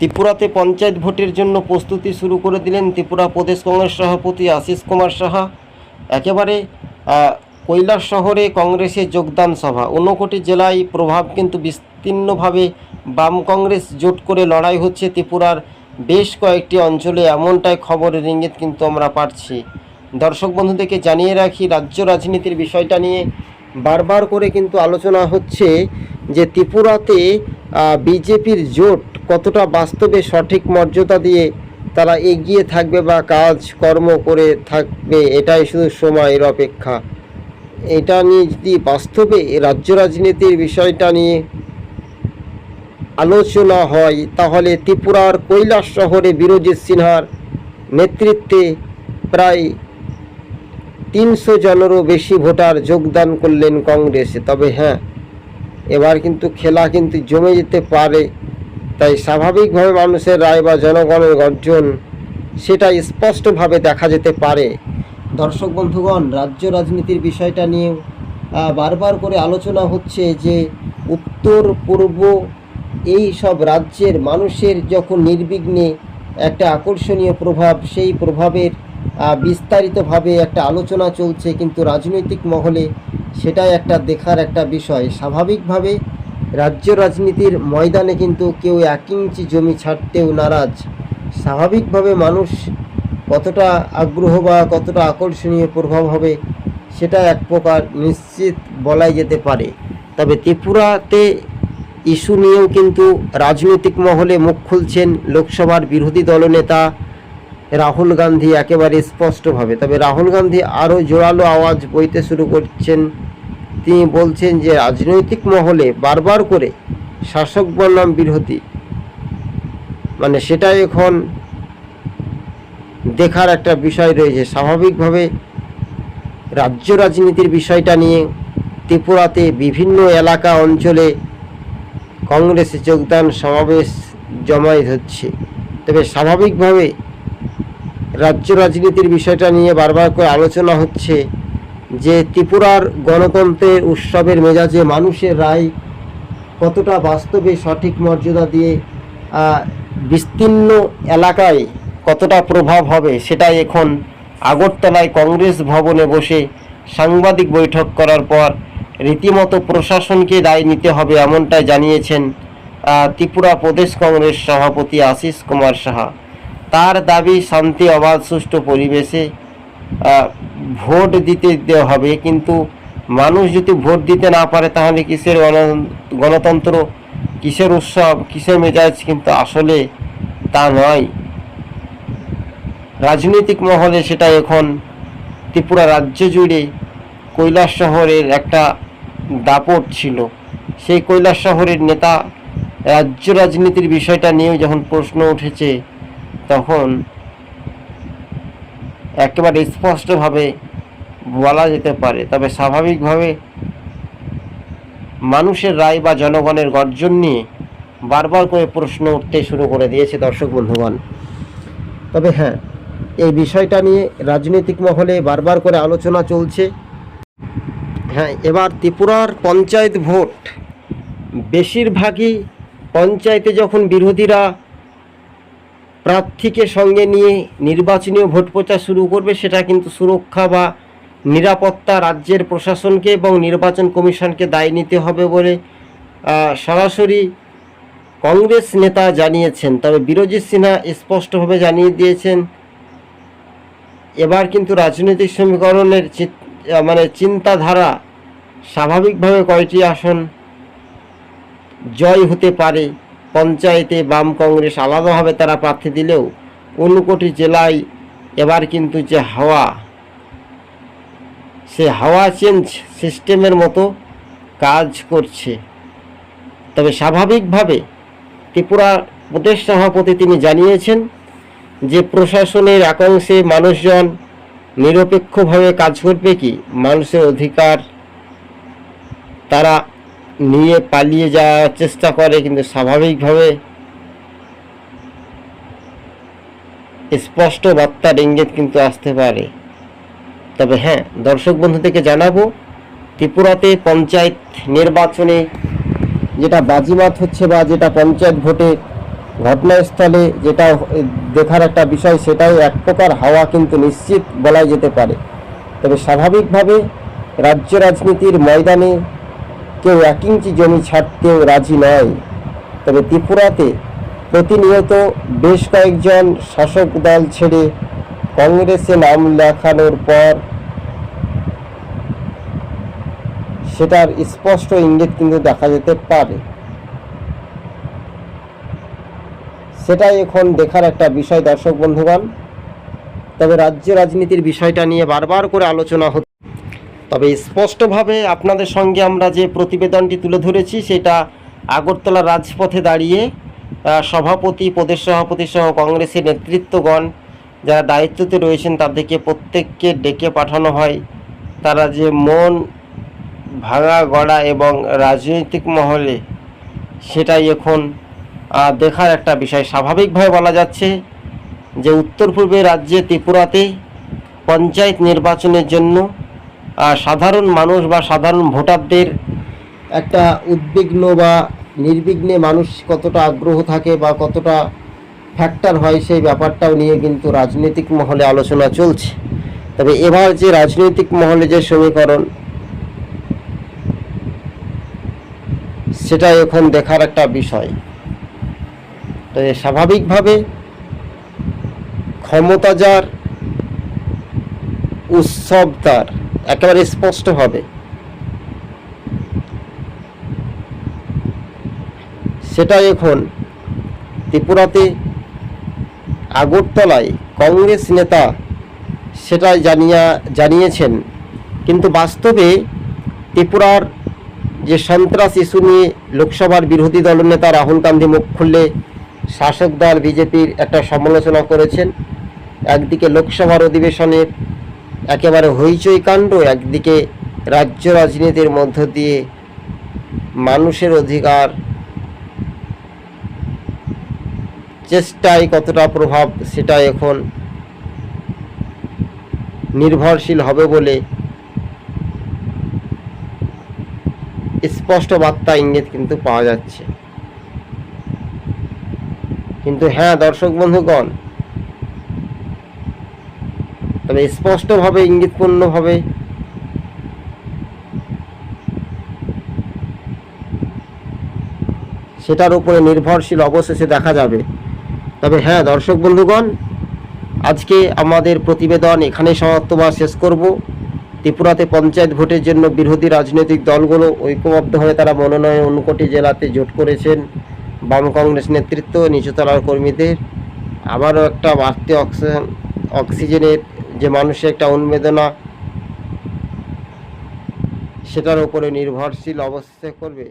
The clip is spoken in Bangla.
ত্রিপুরাতে পঞ্চায়েত ভোটের জন্য প্রস্তুতি শুরু করে দিলেন ত্রিপুরা প্রদেশ কংগ্রেস সভাপতি আশিস কুমার সাহা। একেবারে কৈলাস শহরে কংগ্রেসের যোগদান সভা। ঊনকোটি জেলায় প্রভাব কিন্তু বিস্তীর্ণভাবে বাম কংগ্রেস জোট করে লড়াই হচ্ছে ত্রিপুরার বেশ কয়েকটি অঞ্চলে। এমনটাই খবরের ইঙ্গিত কিন্তু আমরা পাচ্ছি। দর্শক বন্ধুদেরকে জানিয়ে রাখি, রাজ্য রাজনীতির বিষয়টা নিয়ে বারবার করে কিন্তু আলোচনা হচ্ছে যে ত্রিপুরাতে বিজেপির জোট কতটা বাস্তবে সঠিক মর্যাদা দিয়ে তারা এগিয়ে থাকবে বা কাজ, কর্ম করে থাকবে, এটাই শুধু সময়ের অপেক্ষা। এটা নিয়ে যদি বাস্তবে রাজ্য রাজনীতির বিষয়টা নিয়ে আলোচনা হয়, তাহলে ত্রিপুরার কৈলাস শহরে বিরোজিৎ সিনহার নেতৃত্বে প্রায় তিনশো জনেরও বেশি ভোটার যোগদান করলেন কংগ্রেসে। তবে হ্যাঁ এবার কিন্তু খেলা কিন্তু জমে যেতে পারে। তাই স্বাভাবিকভাবে মানুষের রায় বা জনগণের গর্জন সেটা স্পষ্টভাবে দেখা যেতে পারে। দর্শক বন্ধুগণ, রাজ্য রাজনীতির বিষয়টা নিয়ে বারবার করে আলোচনা হচ্ছে যে উত্তর, পূর্ব এই সব রাজ্যের মানুষের যখন নির্বিঘ্নে একটা আকর্ষণীয় প্রভাব, সেই প্রভাবের বিস্তারিতভাবে একটা আলোচনা চলছে, কিন্তু রাজনৈতিক মহলে সেটাই একটা দেখার একটা বিষয়। স্বাভাবিকভাবে রাজ্য রাজনীতির ময়দানে কিন্তু কেউ এক ইঞ্চি জমি ছাড়তেও নারাজ। স্বাভাবিকভাবে মানুষ কতটা আগ্রহ বা কতটা আকর্ষণীয় প্রভাব হবে, সেটা এক প্রকার নিশ্চিত বলাই যেতে পারে। তবে ত্রিপুরাতে ইস্যু নিয়েও কিন্তু রাজনৈতিক মহলে মুখ খুলছেন লোকসভার বিরোধী দলনেতা রাহুল গান্ধী একেবারে স্পষ্টভাবে। তবে রাহুল গান্ধী আরও জোরালো আওয়াজ বইতে শুরু করছেন তিনি বলছেন যে রাজনৈতিক মহলে বারবার করে শাসক বনাম বিরোধী। মানে সেটা এখন দেখার একটা বিষয় রয়েছে। স্বাভাবিকভাবে রাজ্য রাজনীতির বিষয়টা নিয়ে ত্রিপুরাতে বিভিন্ন এলাকা অঞ্চলে কংগ্রেসে যোগদান সমাবেশ জমায়েত হচ্ছে। তবে স্বাভাবিকভাবে রাজ্য রাজনীতির বিষয়টা নিয়ে বারবার করে আলোচনা হচ্ছে। যে ত্রিপুরার গণতন্ত্রের উৎসবের মেজাজে মানুষের রায় কতটা বাস্তবে সঠিক মর্যাদা দিয়ে বিস্তীর্ণ এলাকায় কতটা প্রভাব হবে সেটাই এখন আগরতলায় কংগ্রেস ভবনে বসে সাংবাদিক বৈঠক করার পর রীতিমতো প্রশাসনকে দায় নিতে হবে এমনটাই জানিয়েছেন ত্রিপুরা প্রদেশ কংগ্রেস সভাপতি আশিস কুমার সাহা। তার দাবি শান্তি অবাধ সুষ্ঠু পরিবেশে ভোট দিতে দেওয়া হবে, কিন্তু মানুষ যদি ভোট দিতে না পারে, তাহলে কিসের গণতন্ত্র, কিসের উৎসব, কিসের মেজাজ? কিন্তু আসলে তা নয়। রাজনৈতিক মহলে সেটা এখন ত্রিপুরা রাজ্য জুড়ে কৈলাস শহরের একটা দাপট ছিল। সেই কৈলাস শহরের নেতা রাজ্য রাজনীতির বিষয়টা নিয়েও যখন প্রশ্ন উঠেছে, তখন একেবারে স্পষ্টভাবে বলা যেতে পারে। তবে স্বাভাবিকভাবে মানুষের রায় বা জনগণের গর্জন নিয়ে বারবার করে প্রশ্ন উঠতে শুরু করে দিয়েছে দর্শক বন্ধুগণ। তবে হ্যাঁ এই বিষয়টা নিয়ে রাজনৈতিক মহলে বারবার করে আলোচনা চলছে। হ্যাঁ এবার ত্রিপুরার পঞ্চায়েত ভোট, বেশিরভাগই পঞ্চায়েতে যখন বিরোধীরা প্রার্থীকে সঙ্গে নিয়ে নির্বাচনীয় ভোট প্রচার শুরু করবে, সেটা কিন্তু সুরক্ষা বা নিরাপত্তা রাজ্যের প্রশাসনকে এবং নির্বাচন কমিশনকে দায় নিতে হবে বলে সরাসরি কংগ্রেস নেতা জানিয়েছেন। তবে বিরোজিৎ সিনহা স্পষ্টভাবে জানিয়ে দিয়েছেন, এবার কিন্তু রাজনৈতিক সমীকরণের মানে চিন্তাধারা স্বাভাবিকভাবে কয়টি আসন জয় হতে পারে পঞ্চায়েতে বাম কংগ্রেস আলাদাভাবে তারা প্রার্থী দিলেও ঊনকোটি জেলায় এবার কিন্তু যে হাওয়া, সে হাওয়া চেঞ্জ সিস্টেমের মতো কাজ করছে। তবে স্বাভাবিকভাবে ত্রিপুরা প্রদেশ সভাপতি তিনি জানিয়েছেন যে প্রশাসনের একাংশে মানুষজন নিরপেক্ষভাবে কাজ করবে কি? মানুষের অধিকার তারা নিয়ে পালিয়ে যাওয়ার চেষ্টা করে, কিন্তু স্বাভাবিকভাবে স্পষ্ট বার্তার ইঙ্গিত কিন্তু আসতে পারে। তবে হ্যাঁ দর্শক বন্ধুদেরকে জানাব, ত্রিপুরাতে পঞ্চায়েত নির্বাচনে যেটা বাজিমাত হচ্ছে বা যেটা পঞ্চায়েত ভোটে ঘটনাস্থলে যেটা দেখার একটা বিষয়, সেটাও এক প্রকার হাওয়া কিন্তু নিশ্চিত বলা যেতে পারে। তবে স্বাভাবিকভাবে রাজ্য রাজনীতির ময়দানে কেউ এক ইঞ্চি জমি ছাড়তেও রাজি নয়। তবে ত্রিপুরাতে প্রতিনিয়ত বেশ কয়েকজন শাসক দল ছেড়ে কংগ্রেসে নাম লেখানোর পর সেটার স্পষ্ট ইঙ্গিত কিন্তু দেখা যেতে পারে। সেটাই এখন দেখার একটা বিষয়, দর্শক বন্ধুগণ। তবে রাজ্য রাজনীতির বিষয়টা নিয়ে বারবার করে আলোচনা হচ্ছে। তবে স্পষ্টভাবে আপনাদের সঙ্গে আমরা যে প্রতিবেদনটি তুলে ধরেছি, সেটা আগরতলা রাজপথে দাঁড়িয়ে সভাপতি, প্রদেশ সভাপতি সহ কংগ্রেসের নেতৃত্বগণ যারা দায়িত্বতে রয়েছেন, তাদেরকে প্রত্যেককে ডেকে পাঠানো হয়। তারা যে মন ভাঙা গড়া এবং রাজনৈতিক মহলে সেটাই এখন দেখার একটা বিষয়। স্বাভাবিকভাবে বলা যাচ্ছে যে উত্তর পূর্বে রাজ্যে ত্রিপুরাতে পঞ্চায়েত নির্বাচনের জন্য সাধারণ মানুষ বা সাধারণ ভোটারদের একটা উদ্বিগ্ন বা নির্বিঘ্নে মানুষ কতটা আগ্রহ থাকে বা কতটা ফ্যাক্টর হয় সেই ব্যাপারটাও নিয়ে কিন্তু রাজনৈতিক মহলে আলোচনা চলছে। তবে এবার যে রাজনৈতিক মহলে যে সমীকরণ, সেটা এখন দেখার একটা বিষয়। তো স্বাভাবিকভাবে ক্ষমতা যার উৎসব তার একেবারে স্পষ্ট হবে। সেটা এখন ত্রিপুরাতে আগরতলায় কংগ্রেস নেতা সেটাই জানিয়া, জানিয়েছেন। কিন্তু বাস্তবে ত্রিপুরার যে সন্ত্রাস ইস্যু নিয়ে লোকসভার বিরোধী দলনেতা রাহুল গান্ধী মুখ খুললে শাসক দল বিজেপির একটা সমালোচনা করেছেন। একদিকে লোকসভার অধিবেশনের একেবারে হইচই কাণ্ড একদিকে রাজ্য রাজনীতির মধ্য দিয়ে মানুষের অধিকার চেষ্টায় কতটা প্রভাব সেটা এখন নির্ভরশীল হবে বলে স্পষ্ট বার্তা ইঙ্গিত কিন্তু পাওয়া যাচ্ছে। কিন্তু হ্যাঁ দর্শক বন্ধুগণ তবে স্পষ্টভাবে, ইঙ্গিতপূর্ণভাবে সেটার উপরে নির্ভরশীল অবশেষে দেখা যাবে। তবে হ্যাঁ দর্শক বন্ধুগণ, আজকে আমাদের প্রতিবেদন এখানে সমাপ্ত বা শেষ করব। ত্রিপুরাতে পঞ্চায়েত ভোটের জন্য বিরোধী রাজনৈতিক দলগুলো ঐক্যবদ্ধ হয়ে তারা মনোনয়ন ঊনকোটি জেলাতে জোট করেছেন। বাম কংগ্রেস নেতৃত্ব নিচুতলার কর্মীদের। আবারও একটা বাড়তি অক্সিজেন অক্সিজেনের যে মানুষের একটা উন্মেদনা সেটার উপরে নির্ভরশীল অবশ্যই করবে।